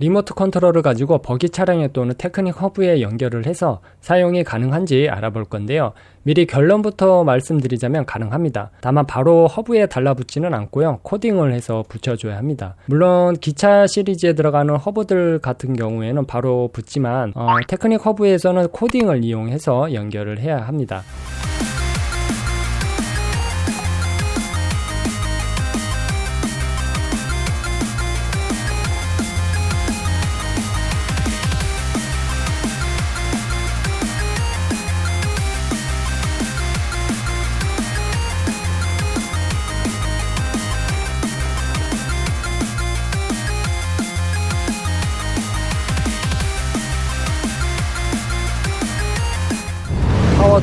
리모트 컨트롤을 가지고 버기 차량에 또는 테크닉 허브에 연결을 해서 사용이 가능한지 알아볼 건데요. 미리 결론부터 말씀드리자면 가능합니다. 다만 바로 허브에 달라붙지는 않고요. 코딩을 해서 붙여줘야 합니다. 물론 기차 시리즈에 들어가는 허브들 같은 경우에는 바로 붙지만 어, 테크닉 허브에서는 코딩을 이용해서 연결을 해야 합니다.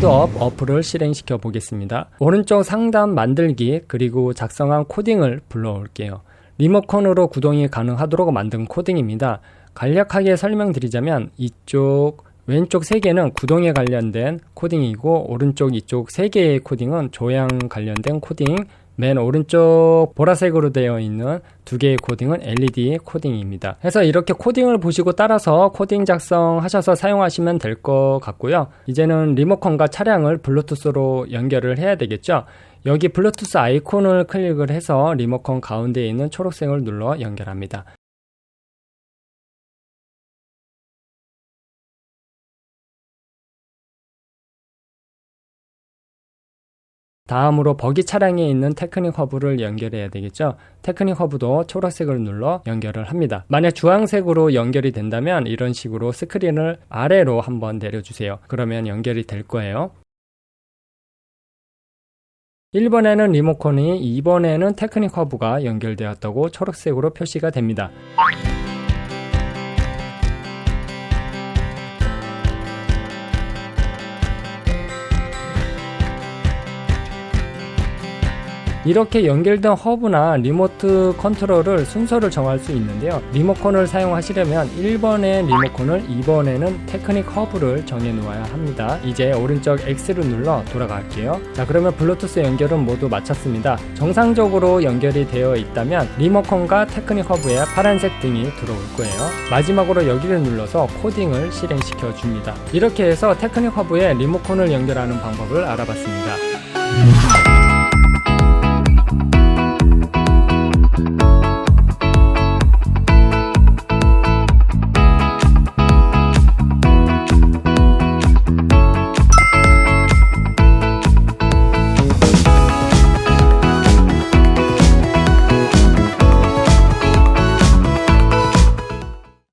파워드업 어플을 실행시켜 보겠습니다. 오른쪽 상단 만들기 그리고 작성한 코딩을 불러올게요. 리모컨으로 구동이 가능하도록 만든 코딩입니다. 간략하게 설명드리자면 이쪽 왼쪽 3개는 구동에 관련된 코딩이고 오른쪽 이쪽 3개의 코딩은 조향 관련된 코딩 맨 오른쪽 보라색으로 되어 있는 두 개의 코딩은 LED 코딩입니다. 해서 이렇게 코딩을 보시고 따라서 코딩 작성하셔서 사용하시면 될 것 같고요. 이제는 리모컨과 차량을 블루투스로 연결을 해야 되겠죠. 여기 블루투스 아이콘을 클릭을 해서 리모컨 가운데에 있는 초록색을 눌러 연결합니다. 다음으로 버기 차량에 있는 테크닉 허브를 연결해야 되겠죠. 테크닉 허브도 초록색을 눌러 연결을 합니다. 만약 주황색으로 연결이 된다면 이런 식으로 스크린을 아래로 한번 내려주세요. 그러면 연결이 될 거예요. 1번에는 리모컨이 2번에는 테크닉 허브가 연결되었다고 초록색으로 표시가 됩니다. 이렇게 연결된 허브나 리모트 컨트롤을 순서를 정할 수 있는데요. 리모컨을 사용하시려면 1번에 리모컨을 2번에는 테크닉 허브를 정해 놓아야 합니다. 이제 오른쪽 X를 눌러 돌아갈게요. 자, 그러면 블루투스 연결은 모두 마쳤습니다. 정상적으로 연결이 되어 있다면 리모컨과 테크닉 허브에 파란색 등이 들어올 거예요. 마지막으로 여기를 눌러서 코딩을 실행시켜 줍니다. 이렇게 해서 테크닉 허브에 리모컨을 연결하는 방법을 알아봤습니다.